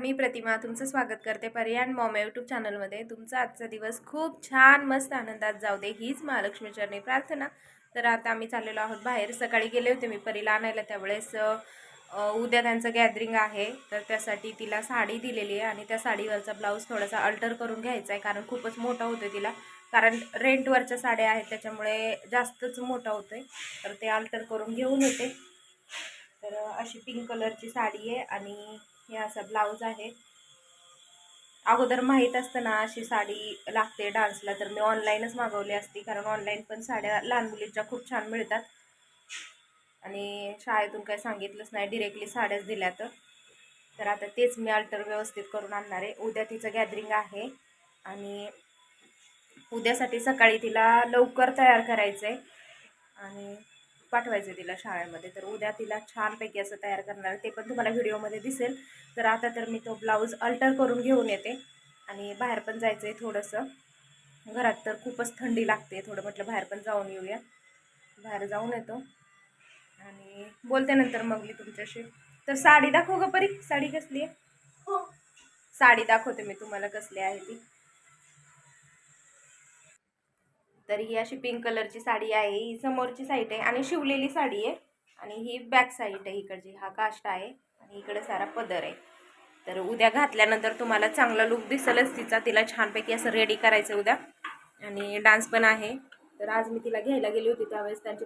मी प्रतिमा तुमचं स्वागत करते पर्यान मॉम यूट्यूब चॅनलमध्ये तुमचा आजचा दिवस खूप छान मस्त आनंदात जाऊ दे हीच महालक्ष्मी चरणी प्रार्थना. तर आता आम्ही चाललेलो आहोत बाहेर. सकाळी गेले होते मी परीला आणायला. त्यावेळेस उद्या त्यांचं गॅदरिंग आहे. तर त्यासाठी तिला साडी दिलेली आहे आणि त्या साडीवरचा ब्लाऊज थोडासा अल्टर करून घ्यायचा आहे कारण खूपच मोठा होतो तिला. कारण रेंटवरच्या साड्या आहेत त्याच्यामुळे जास्तच मोठा होतो आहे तर ते अल्टर करून घेऊन येते. तर अशी पिंक कलरची साडी आहे आणि हे असा ब्लाऊज आहे. अगोदर माहीत असतं ना अशी साडी लागते डान्सला तर मी ऑनलाईनच मागवली असती कारण ऑनलाईन पण साड्या लहान मुलीच्या खूप छान मिळतात. आणि शाळेतून काही सांगितलंच नाही डिरेक्टली साड्याच दिल्या तर. तर आता तेच मी अल्टर व्यवस्थित करून आणणार आहे. उद्या तिचं गॅदरिंग आहे. आणि उद्यासाठी सकाळी तिला लवकर तयार करायचं आहे आणि पाठवायचं तिला शाळेमध्ये. तर उद्या तिला छानपैकी असं तयार करणार आहे. ते पण तुम्हाला व्हिडिओमध्ये दिसेल. तर आता तर मी तो ब्लाऊज अल्टर करून घेऊन येते. आणि बाहेर पण जायचं आहे थोडंसं. घरात तर खूपच थंडी लागते. थोडं म्हटलं बाहेर पण जाऊन येऊया. बाहेर जाऊन येतो. आणि बोलते नंतर मग मी तुमच्याशी. तर साडी दाखव ग परी. साडी कसली आहे? साडी दाखवते मी तुम्हाला कसली आहे ती. तर ही अशी पिंक कलरची साडी आहे. ही समोरची साईड आहे आणि शिवलेली साडी आहे. आणि ही बॅक साईड आहे इकडची. हा काष्ट आहे आणि इकडे सारा पदर आहे. तर उद्या घातल्यानंतर तुम्हाला चांगला लुक दिसेलच. तिचा तिला छानपैकी असं रेडी करायचं उद्या. आणि डान्स पण आहे. तर आज मी तिला घ्यायला गेली होती त्यावेळेस त्यांचे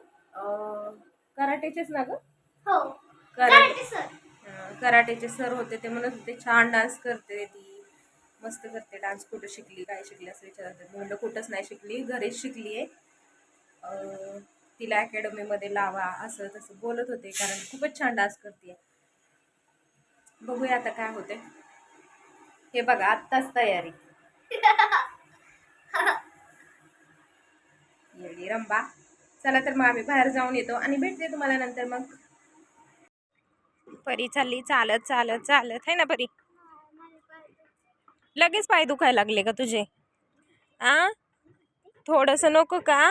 कराटेचेच ना गं? हो. Karate sir. कराटेचे सर होते. ते म्हणत होते छान डान्स करते ती. मस्त करते. डान्स कुठं शिकली काय शिकली असं विचारत म्हणलं कुठंच नाही शिकली घरीच शिकली आहे. तिला अकॅडमीमध्ये लावा असं तसं बोलत होते कारण खूपच छान डान्स करते. बघूया आता काय होते हे बघा आत्ताच तयारी. येडी रंबा. चला तर मग आम्ही बाहेर जाऊन येतो आणि भेटते तुम्हाला नंतर मग. परी चालली चालत चालत चालत. आहे ना परी? लगेच पाय दुखायला लागले का तुझे? आ? थोडंसं नको का?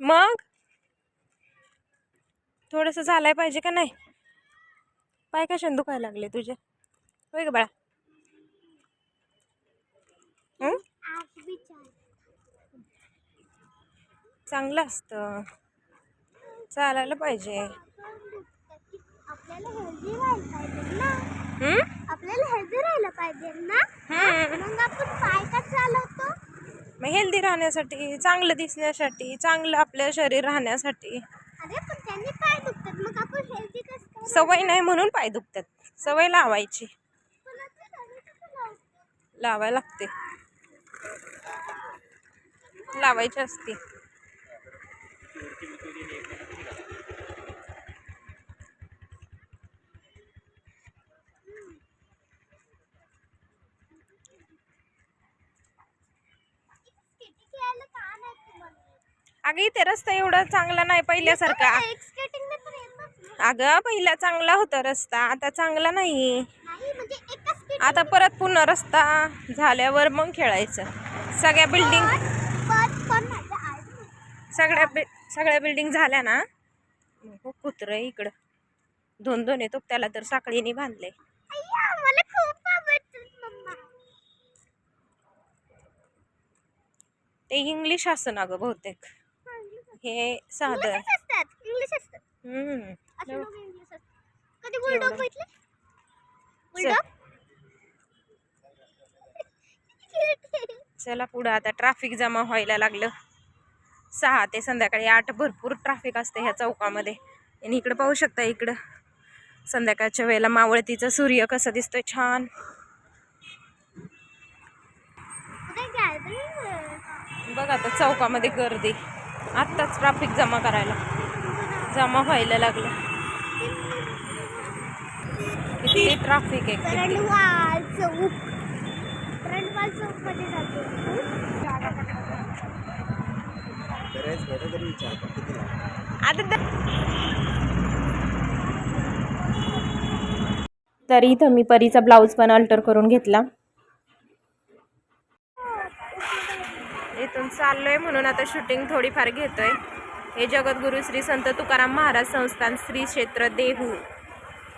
मग? थोडंसं झालाय पाहिजे का नाही? पाय कशाने दुखायला लागले तुझे? होय का बाळा. चांगलं असतं. चालायला पाहिजे. आपल्याला हेल्दी राहायला पाहिजे ना. मग आपण पाय का चालवतो? मग हेल्दी राहण्यासाठी चांगलं दिसण्यासाठी चांगलं आपलं शरीर राहण्यासाठी. अरे पण त्यांनी पाय दुखतात. मग आपण हेल्दी कसं सवय नाही म्हणून पाय दुखतात. सवय लावायची? लावायला लागते. लावायची असते स्केटिंग खेळायला का नाही तुम्हाला? अगं इथे रस्ता एवढा चांगला नाही पहिल्यासारखा. अगं पहिला चांगला होता रस्ता आता चांगला नाही. म्हणजे आता परत पुन्हा रस्ता झाल्यावर मग खेळायचं. सगळ्या बिल्डिंग सगळ्या बि सगळ्या बिल्डिंग झाल्या ना? हो कुत्र इकडं. दोन दोन येतो त्याला तर साखळीने बांधले. ते इंग्लिश असं ना गं बहुतेक. हे साधं असतात इंग्लिश असतात हम्म. असे लोक इंग्लिश असतात. कधी बुलडॉग एवढं. बघितले. बुलडॉग? चला पुढं आता ट्रॅफिक जमा व्हायला लागलं. सहा ते संध्याकाळी आठ भरपूर ट्रॅफिक असतं ह्या चौकामध्ये. आणि इकडं पाहू शकता इकडं. संध्याकाळच्या वेळेला मावळतीचा सूर्य कसा दिसतोय छान. बघ आता चौकामध्ये गर्दी. आत्ताच ट्रॅफिक जमा करायला. जमा व्हायला लागलं. किती ट्रॅफिक आहे तर इथं मी परीचा ब्लाऊज पण अल्टर करून घेतला. इथून चाललोय म्हणून आता शूटिंग थोडीफार घेतोय. हे जगद्गुरू श्री संत तुकाराम महाराज संस्थान श्री क्षेत्र देहू.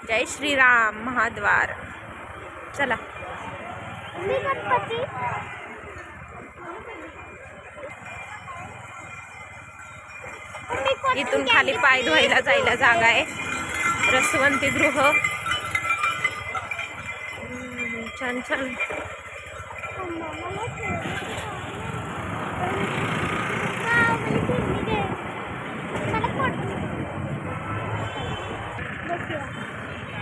जय श्रीराम महाद्वार. चला. इथून खाली पाय धुवायला जायला जागा आहे. रसवंती गृह. छान छान.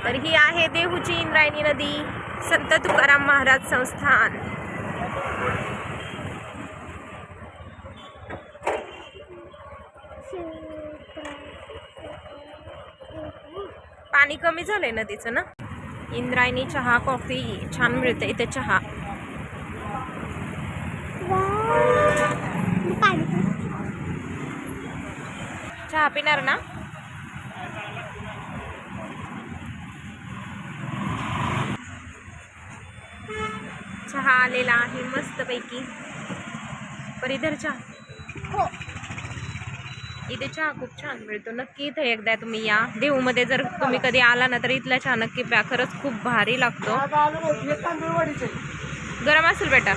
तर ही आहे देहूची इंद्रायणी नदी संत तुकाराम महाराज संस्थान. पाणी कमी झालंय नदीचं ना? इंद्रायणी चहा कॉफी छान मिळते इथे चहा वाव. मी पाणी पिते. चहा पिणार ना? चहा आलेला आहे मस्तपैकी. परिधर चहा. हो. इथे चहा खूप छान मिळतो. नक्की इथे एकदा तुम्ही या. देहूमध्ये जर तुम्ही कधी आला ना तर इथला चहा नक्की प्या. खरंच खूप भारी लागतो. गरम असेल बेटा.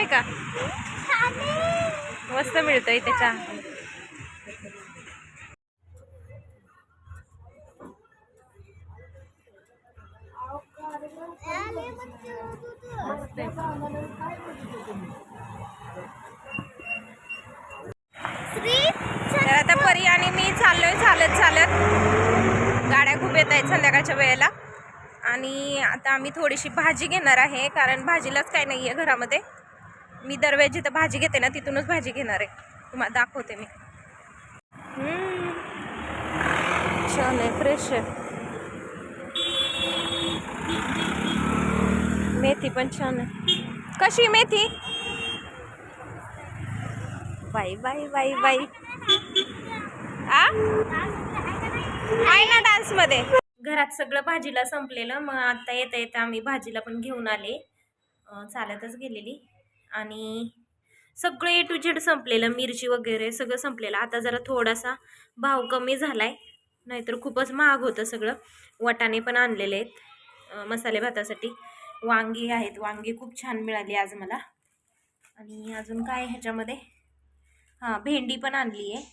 आहे का. मस्त मिळतो इथे चहा आले बच्चे, दूध. मस्त श्री तर आता परी आणि मी चाललोय चालत चालत गाड्या खूप येत आहेत संध्याकाळच्या वेळेला आणि आता आम्ही थोडीशी भाजी घेणार आहे कारण भाजीलाच काही नाही आहे घरामध्ये मी दरवेळेस जिथं भाजी घेते ना तिथूनच भाजी घेणार आहे. तुम्हाला दाखवते मी. छान आहे फ्रेश आहे. मेथी पण छान आहे. कशी मेथी? बाई बाई बाई बाई. आहे ना डान्समध्ये? घरात सगळं भाजीला संपलेलं. मग आता येता येता आम्ही भाजीला पण घेऊन आले. चालतच गेलेली. आणि सगळं ए टू झेड संपलेलं मिरची वगैरे सगळं संपलेलं. आता जरा थोडासा भाव कमी झाला आहे नाहीतर खूपच महाग होतं सगळं. वाटाणे पण आणलेले आहेत मसाले भातासाठी. वांगी आहेत वांगी खूप छान मिळाली आज मला. आणि अजून काय ह्याच्यामध्ये? हां भेंडी पण आणली आहे.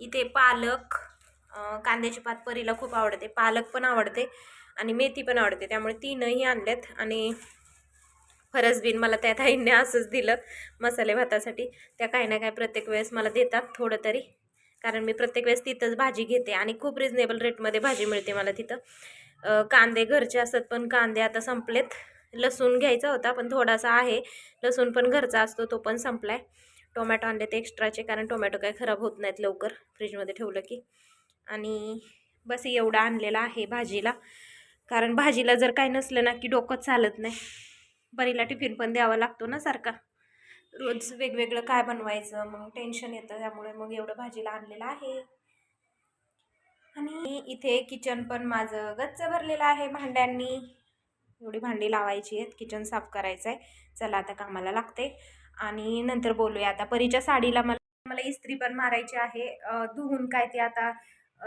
इथे पालक कांद्याची पात परीला खूप आवडते पालक पण आवडते आणि मेथी पण आवडते त्यामुळे तीनही आणल्यात आणि फरसबीन मला त्या ताईंनी असंच दिलं मसाले भातासाठी. त्या काही ना काही प्रत्येक वेळेस मला देतात थोडं तरी. कारण मी प्रत्येक वेळेस तिथंच भाजी घेते आणि खूप रिजनेबल रेटमध्ये भाजी मिळते मला तिथं. कांदे घरचे असतात पण कांदे आता संपलेत. लसूण घ्यायचा होता पण थोडासा आहे. लसूण पण घरचा असतो तो पण संपलाय. टोमॅटो आणले ते एक्स्ट्राचे कारण टोमॅटो काही खराब होत नाहीत लवकर फ्रीजमध्ये ठेवलं की. आणि बस एवढं आणलेलं आहे भाजीला. कारण भाजीला जर काही नसलं ना की डोकंच चालत नाही. बरीला टिफिन पण द्यावा लागतो ना सारखा. रोज वेगवेगळं काय बनवायचं मग टेन्शन येतं त्यामुळे मग एवढं भाजीला आणलेलं आहे. आणि इथे किचन पण माझं गच्च भरलेलं आहे भांड्यांनी. एवढी भांडी लावायची आहेत किचन साफ करायचं आहे चला आता कामाला लागते. आणि नंतर बोलूया आता. परीच्या साडीला मला मला इस्त्री पण मारायची आहे. धुवून काय ते आता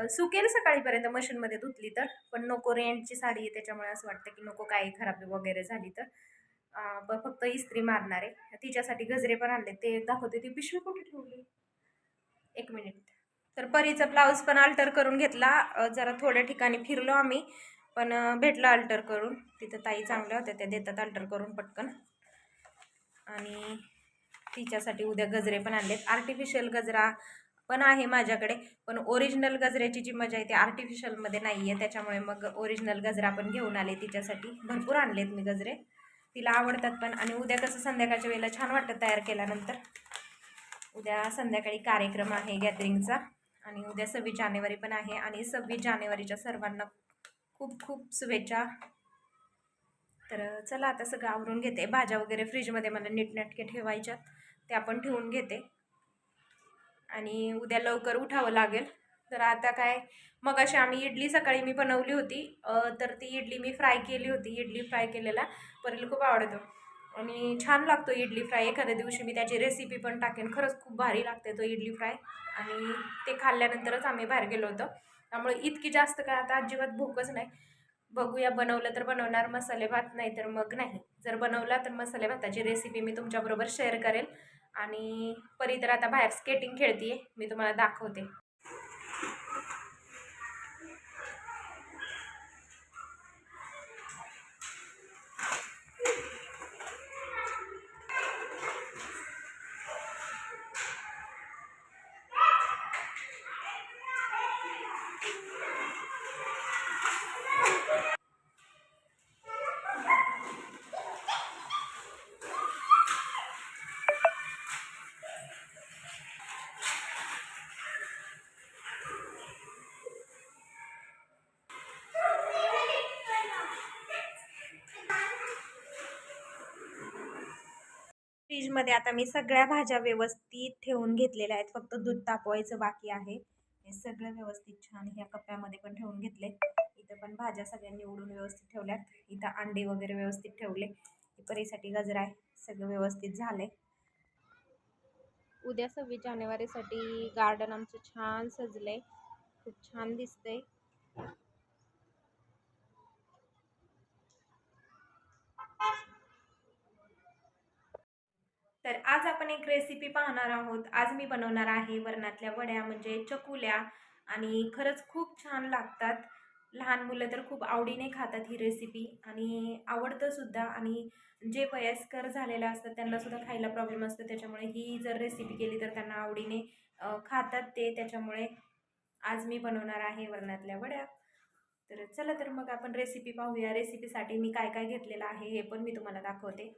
सुकेल सकाळीपर्यंत मशीनमध्ये धुतली तर. पण नको रेंटची साडी आहे त्याच्यामुळे असं वाटतं की नको काही खराबी वगैरे झाली तर. फक्त इस्त्री मारणार. आहे तिच्यासाठी गजरे पण आणले ते दाखवते. ती पिशवी कुठे ठेवली? एक मिनिट तर परीचा ब्लाऊज पण अल्टर करून घेतला. जरा थोड्या ठिकाणी फिरलो आम्ही. पण भेटला अल्टर करून. तिथं ताई चांगल्या होत्या. त्या देतात अल्टर करून पटकन. आणि तिच्यासाठी उद्या गजरे पण आणलेत. आर्टिफिशियल गजरा पण आहे माझ्याकडे. पण ओरिजिनल गजऱ्याची जी मजा आहे ती आर्टिफिशियलमध्ये नाही आहे त्याच्यामुळे मग ओरिजिनल गजरा पण घेऊन आले तिच्यासाठी. भरपूर आणलेत मी गजरे. तिला आवडतात पण आणि उद्या कसं संध्याकाळच्या वेळेला छान वाटतं तयार केल्यानंतर. उद्या संध्याकाळी कार्यक्रम आहे गॅदरिंगचा आणि उद्या सव्वीस जानेवारी पण आहे आणि सव्वीस जानेवारीच्या सर्वांना खूप खूप शुभेच्छा. तर चला आता सगळं आवरून घेते. भाज्या वगैरे फ्रीजमध्ये मला नीटनेटके ठेवायच्यात त्या पण ठेवून घेते. आणि उद्या लवकर उठावं लागेल. तर आता काय मग अशी आम्ही इडली सकाळी मी बनवली होती. तर ती इडली मी फ्राय केली होती. इडली फ्राय केलेला परीला खूप आवडतो. आणि छान लागतो इडली फ्राय. एखाद्या दिवशी मी त्याची रेसिपी पण टाकेन. खरंच खूप भारी लागते तो इडली फ्राय. आणि ते खाल्ल्यानंतरच आम्ही बाहेर गेलो होतो. त्यामुळे इतकी जास्त काय आता अजिबात भूकच नाही. बघूया बनवलं तर बनवणार मसाले भात नाही तर मग नाही. जर बनवला तर मसाले भाताची रेसिपी मी तुमच्याबरोबर शेअर करेल. आणि परी तर आता बाहेर स्केटिंग खेळते मी तुम्हाला दाखवते. फ्रीजमध्ये आता मी सगळ्या भाज्या व्यवस्थित ठेवून घेतलेल्या आहेत. फक्त दूध तापवायचं बाकी आहे. हे सगळं व्यवस्थित छान ह्या कप्प्यामध्ये पण ठेवून घेतले. इथं पण भाज्या सगळ्या निवडून व्यवस्थित ठेवल्यात. इथं अंडे वगैरे व्यवस्थित ठेवले. परीसाठी गजरा आहे. सगळं व्यवस्थित झालंय. उद्या सव्वीस जानेवारीसाठी गार्डन आमचं छान सजलंय. खूप छान दिसतंय. तर आज आपण एक रेसिपी पाहणार आहोत. आज मी बनवणार आहे वरणातल्या वड्या म्हणजे चकुल्या. आणि खरंच खूप छान लागतात. लहान मुलं तर खूप आवडीने खातात ही रेसिपी आणि आवडतंसुद्धा आणि जे वयस्कर झालेलं असतात त्यांनासुद्धा खायला प्रॉब्लेम असतो. त्याच्यामुळे ही जर रेसिपी केली तर त्यांना आवडीने खातात ते. त्याच्यामुळे आज मी बनवणार आहे वरणातल्या वड्या. तर चला तर मग आपण रेसिपी पाहूया. रेसिपीसाठी मी काय काय घेतलेलं आहे हे पण मी तुम्हाला दाखवते.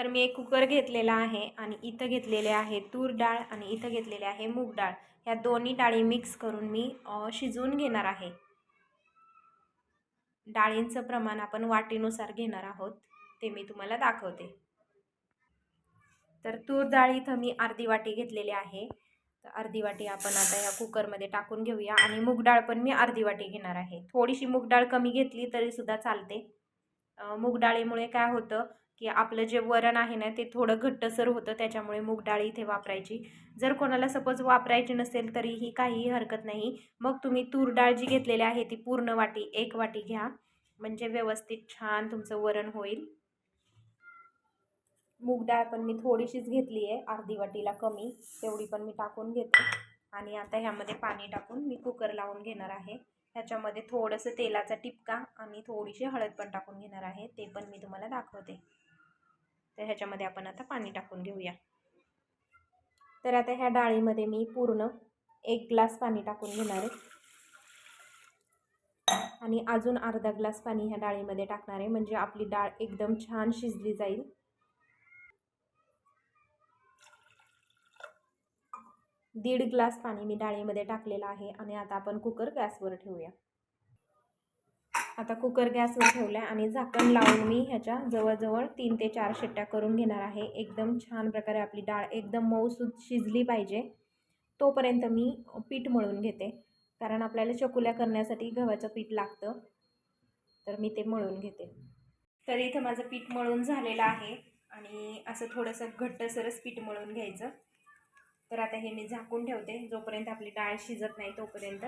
तर मी एक कुकर घेतलेला आहे आणि इथं घेतलेले आहे तूर डाळ आणि इथं घेतलेले आहे मूग डाळ. ह्या दोन्ही डाळी मिक्स करून मी शिजवून घेणार आहे. डाळींचं प्रमाण आपण वाटीनुसार घेणार आहोत ते मी तुम्हाला दाखवते. तर तूर डाळ इथं मी अर्धी वाटी घेतलेली आहे. तर अर्धी वाटी आपण आता या कुकरमध्ये टाकून घेऊया आणि मूग डाळ पण मी अर्धी वाटी घेणार आहे. थोडीशी मूग डाळ कमी घेतली तरीसुद्धा चालते. मूग डाळीमुळे काय होतं की आपलं जे वरण आहे ना ते थोडं घट्टसर होतं त्याच्यामुळे मूग डाळ इथे वापरायची. जर कोणाला सपोज वापरायची नसेल तरीही काहीही हरकत नाही. मग तुम्ही तूर डाळ जी घेतलेली आहे ती पूर्ण वाटी एक वाटी घ्या. म्हणजे व्यवस्थित छान तुमचं वरण होईल. मूग डाळ पण मी थोडीशीच घेतली आहे अर्धी वाटीला कमी. तेवढी पण मी टाकून घेते. आणि आता ह्यामध्ये पाणी टाकून मी कुकर लावून घेणार आहे. ह्याच्यामध्ये थोडंसं तेलाचा टिपका आणि थोडीशी हळद पण टाकून घेणार आहे. ते पण मी तुम्हाला दाखवते. तर ह्याच्यामध्ये आपण आता पाणी टाकून घेऊया. तर आता ह्या डाळीमध्ये मी पूर्ण एक ग्लास पाणी टाकून घेणार आहे. आणि अजून अर्धा ग्लास पाणी ह्या डाळीमध्ये टाकणार आहे. म्हणजे आपली डाळ एकदम छान शिजली जाईल. दीड ग्लास पाणी मी डाळीमध्ये टाकलेलं आहे. आणि आता आपण कुकर गॅसवर ठेवूया. आता कुकर गॅसवर ठेवला आणि झाकण लावून मी ह्याच्या जवळजवळ तीन ते चार शिट्ट्या करून घेणार आहे. एकदम छान प्रकारे आपली डाळ एकदम मऊसूद शिजली पाहिजे. तोपर्यंत मी पीठ मळून घेते. कारण आपल्याला चकुल्या करण्यासाठी गव्हाचं पीठ लागतं. तर मी ते मळून घेते. तर इथं माझं पीठ मळून झालेलं आहे. आणि असं थोडंसं घट्टसरच पीठ मळून घ्यायचं. तर आता हे मी झाकून ठेवते. जोपर्यंत आपली डाळ शिजत नाही तोपर्यंत.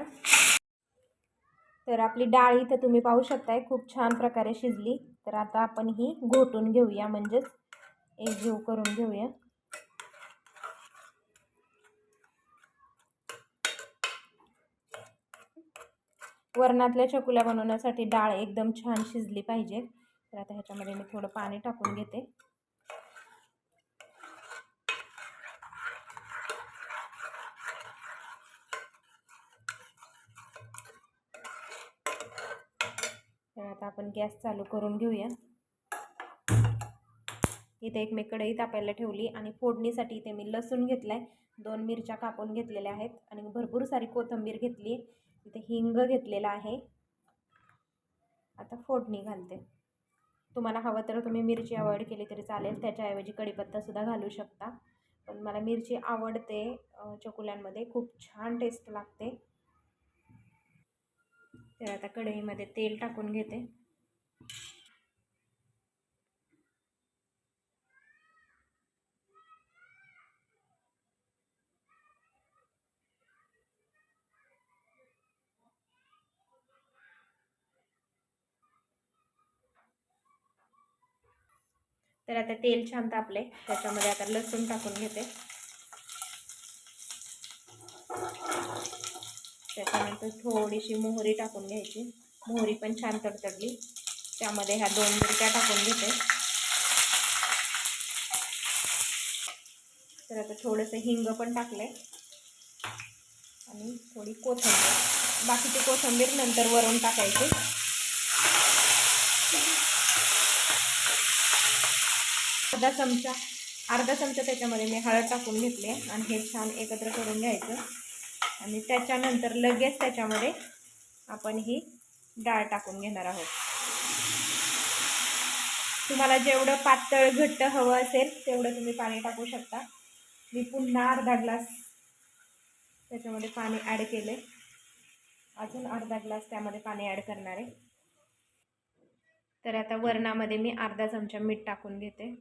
तर आपली डाळ इथं तुम्ही पाहू शकताय खूप छान प्रकारे शिजली. तर आता आपण ही घोटून घेऊया म्हणजेच एकजीव करून घेऊया. वरणातल्या चकुल्या बनवण्यासाठी डाळ एकदम छान शिजली पाहिजे. तर आता ह्याच्यामध्ये मी थोडं पाणी टाकून घेते तर आता आपण गॅस चालू करून घेऊया. इथे एक मी कढई तापायला ठेवली आणि फोडणीसाठी इथे मी लसूण घेतला आहे दोन मिरच्या कापून घेतलेल्या आहेत आणि भरपूर सारी कोथिंबीर घेतली. इथे हिंग घेतलेला आहे. आता फोडणी घालते. तुम्हाला हवं तर तुम्ही मिरची अवॉइड केली तरी चालेल. त्याच्याऐवजी कढीपत्तासुद्धा घालू शकता. पण मला मिरची आवडते चकुल्यांमध्ये. खूप छान टेस्ट लागते. तर आता कढईमध्ये तेल टाकून घेते. तर आता तेल छान तापले. त्याच्यामध्ये आता लसूण टाकून घेते. त्याच्यानंतर थोडीशी मोहरी टाकून घ्यायची. मोहरी पण छान तडतडली. त्यामध्ये ह्या दोन मिरच्या टाकून घेते. तर आता थोडंसं हिंग पण टाकले आणि थोडी कोथिंबीर. बाकीची कोथिंबीर नंतर वरून टाकायची. अर्धा चमचा अर्धा चमचा त्याच्यामध्ये मी हळद टाकून घेतली आणि हे छान एकत्र करून घ्यायचं. आणि त्याच्यानंतर लगेच त्याच्यामध्ये आपण ही डाळ टाकून घेणार आहोत. तुम्हाला जेवढं पातळ घट्ट हवं असेल तेवढं तुम्ही पाणी टाकू शकता. मी पुन्हा अर्धा ग्लास त्याच्यामध्ये पाणी ॲड केले अजून अर्धा ग्लास त्यामध्ये पाणी ॲड करणार आहे. तर आता वरणामध्ये मी अर्धा चमचा मीठ टाकून घेते.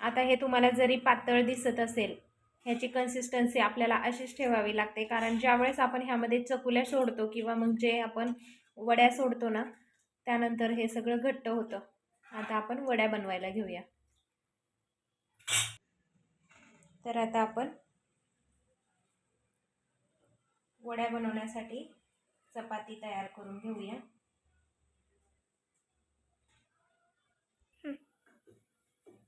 आता हे तुम्हाला जरी पातळ दिसत असेल ह्याची कन्सिस्टन्सी आपल्याला अशीच ठेवावी लागते. कारण ज्यावेळेस आपण ह्यामध्ये चकुल्या सोडतो किंवा मग जे आपण वड्या सोडतो ना त्यानंतर हे सगळं घट्ट होतं. आता आपण वड्या बनवायला घेऊया. तर आता आपण वड्या बनवण्यासाठी चपाती तयार करून घेऊया.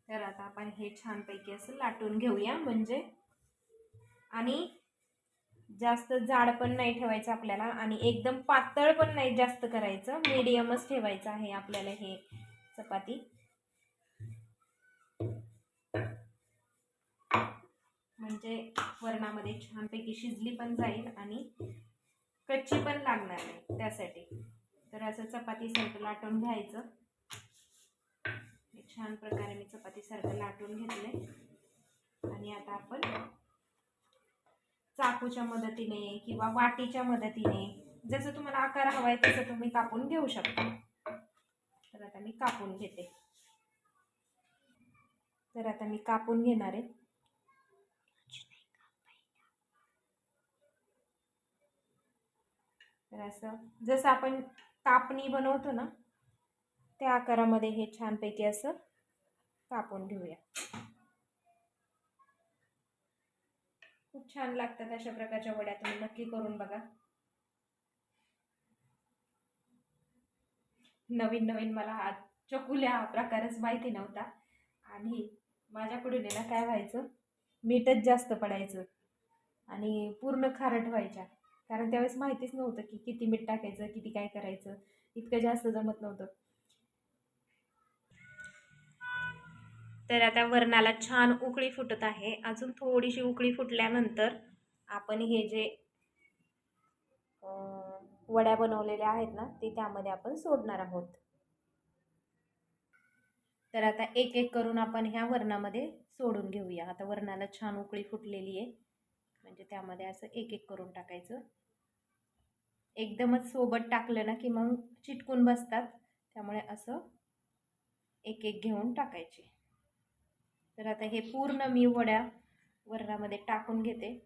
तर आता आपण हे छानपैकी असं लाटून घेऊया. म्हणजे आणि जास्त जाड पण नाही ठेवायचं आपल्याला आणि एकदम पातळ पण नाही जास्त करायचं. मीडियमच ठेवायचं आहे आपल्याला हे चपाती. म्हणजे वरणामध्ये छानपैकी शिजली पण जाईल आणि कच्ची पण लागणार नाही त्यासाठी. तर असं चपातीसारखं लाटून घ्यायचं. छान प्रकारे मी चपातीसारखं लाटून घेतले आणि आता आपण चाकूच्या मदतीने किंवा वाटीच्या मदतीने जसं तुम्हाला आकार हवा आहे तसं तुम्ही कापून घेऊ शकता. तर आता मी कापून घेते. तर आता मी कापून घेणार आहे. तर असं जसं आपण कापणी बनवतो ना त्या आकारामध्ये हे छानपैकी असं कापून घेऊया. खूप छान लागतात अशा प्रकारच्या वड्या तुम्ही नक्की करून बघा. नवीन नवीन मला हा चकुल्या हा प्रकारच माहिती नव्हता. आणि माझ्याकडून आहे ना काय व्हायचं? मीठच जास्त पडायचं. आणि पूर्ण खारट व्हायच्या. कारण त्यावेळेस माहितीच नव्हतं की किती मीठ टाकायचं किती काय करायचं. इतकं जास्त जमत नव्हतं. तर आता वरणाला छान उकळी फुटत आहे. अजून थोडीशी उकळी फुटल्यानंतर आपण हे जे वड्या बनवलेल्या आहेत ना ते त्यामध्ये आपण सोडणार आहोत. तर आता एक एक करून आपण ह्या वरणामध्ये सोडून घेऊया. आता वरणाला छान उकळी फुटलेली आहे. म्हणजे त्यामध्ये असं एक एक करून टाकायचं. एकदमच सोबत टाकलं ना की मग चिटकून बसतात. त्यामुळे असं एक एक घेऊन टाकायचे. तर आता हे पूर्ण मी वड्या वरणामध्ये टाकून घेते.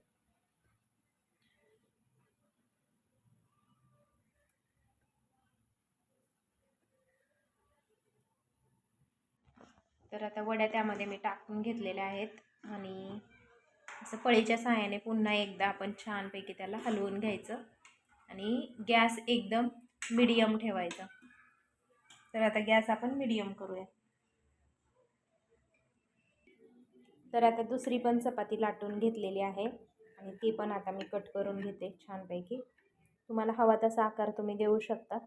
तर आता वड्या त्यामध्ये मी टाकून घेतलेल्या आहेत आणि असं पळीच्या सहाय्याने पुन्हा एकदा आपण छानपैकी त्याला हलवून घ्यायचं आणि गॅस एकदम मिडियम ठेवायचा. तर आता गॅस आपण मिडियम करूया. तर आता दुसरी पण चपाती लाटून घेतलेली आहे. आणि ती पण आता मी कट करून घेते छानपैकी. तुम्हाला हवा तसा आकार तुम्ही देऊ शकता.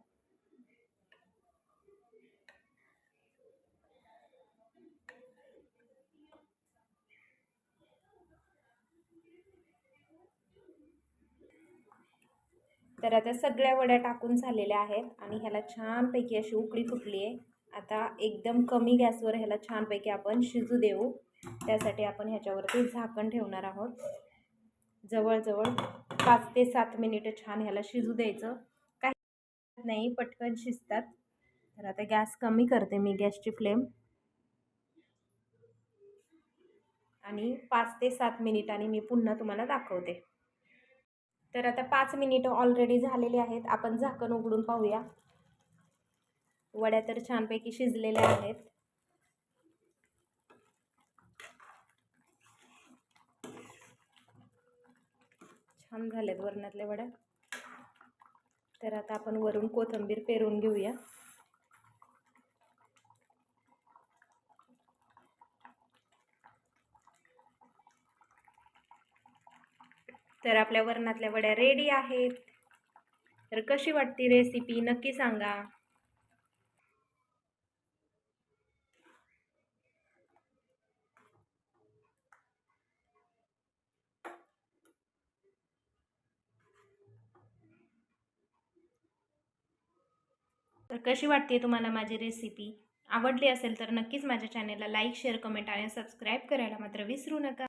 तर आता सगळ्या वड्या टाकून झालेल्या आहेत आणि ह्याला छानपैकी अशी उकळी फुटली आहे आता एकदम कमी गॅसवर ह्याला छानपैकी आपण शिजू देऊ. त्यासाठी आपण ह्याच्यावरती झाकण ठेवणार आहोत. जवळजवळ पाच ते सात मिनिटं छान ह्याला शिजू द्यायचं. काही नाही पटकन शिजतात. तर आता गॅस कमी करते मी गॅसची फ्लेम. आणि पाच ते सात मिनिटांनी मी पुन्हा तुम्हाला दाखवते. तर आता पाच मिनिटं ऑलरेडी झालेली आहेत. आपण झाकण उघडून पाहूया. वड्या तर छानपैकी शिजलेल्या आहेत. छान झाल्यात वरणातल्या वड्या. तर आता आपण वरून कोथिंबीर पेरून घेऊया. तर आपल्या वरणातल्या वड्या रेडी आहेत. तर कशी वाटती रेसिपी नक्की सांगा. कशी वाटते तुम्हाला माझी रेसिपी आवडली असेल तर नक्कीच माझ्या चॅनेलला लाईक शेअर कमेंट आणि सबस्क्राईब करायला मात्र विसरू नका.